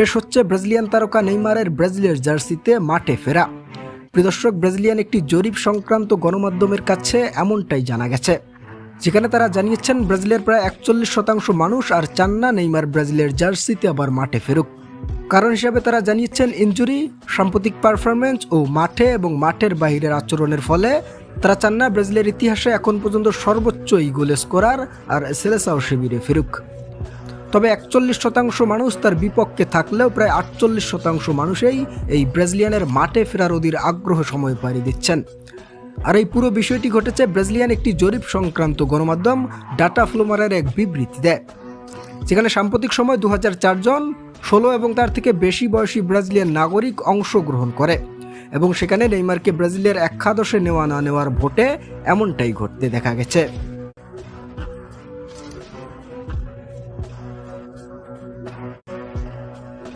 শেষ হচ্ছে ব্রাজিলিয়ান তারকা নেইমারের ব্রাজিলের জার্সিতে মাঠে ফেরা। প্রিদর্শক ব্রাজিলিয়ান একটি জরিপ সংক্রান্ত গণমাধ্যমের কাছে এমনটাই জানা গেছে, যেখানে তারা জানিয়েছেন ব্রাজিলের প্রায় একচল্লিশ শতাংশ মানুষ আর চান না নেইমার ব্রাজিলের জার্সিতে আবার মাঠে ফেরুক। কারণ হিসাবে তারা জানিয়েছেন ইনজুরি, সাম্প্রতিক পারফরমেন্স ও মাঠে এবং মাঠের বাইরের আচরণের ফলে তারা চান না ব্রাজিলের ইতিহাসে এখন পর্যন্ত সর্বোচ্চ এই গোলে স্কোরার আর সেলেসাও শিবিরে ফিরুক। তবে একচল্লিশ শতাংশ মানুষ তার বিপক্ষে থাকলেও প্রায় আটচল্লিশ শতাংশ মানুষই এই ব্রাজিলিয়ানের মাঠে ফেরার অধীর আগ্রহ সময় পাড়ি দিচ্ছেন। আর এই পুরো বিষয়টি ঘটেছে ব্রাজিলিয়ান একটি জরিপ সংক্রান্ত গণমাধ্যম ডাটা ফ্লোমারের এক বিবৃতি দেয় যেখানে সাম্প্রতিক সময় দু জন, ষোলো এবং তার থেকে বেশি বয়সী ব্রাজিলিয়ান নাগরিক অংশগ্রহণ করে এবং সেখানে নেইমারকে ব্রাজিলের একাদশে নেওয়া না নেওয়ার ভোটে এমনটাই ঘটতে দেখা গেছে।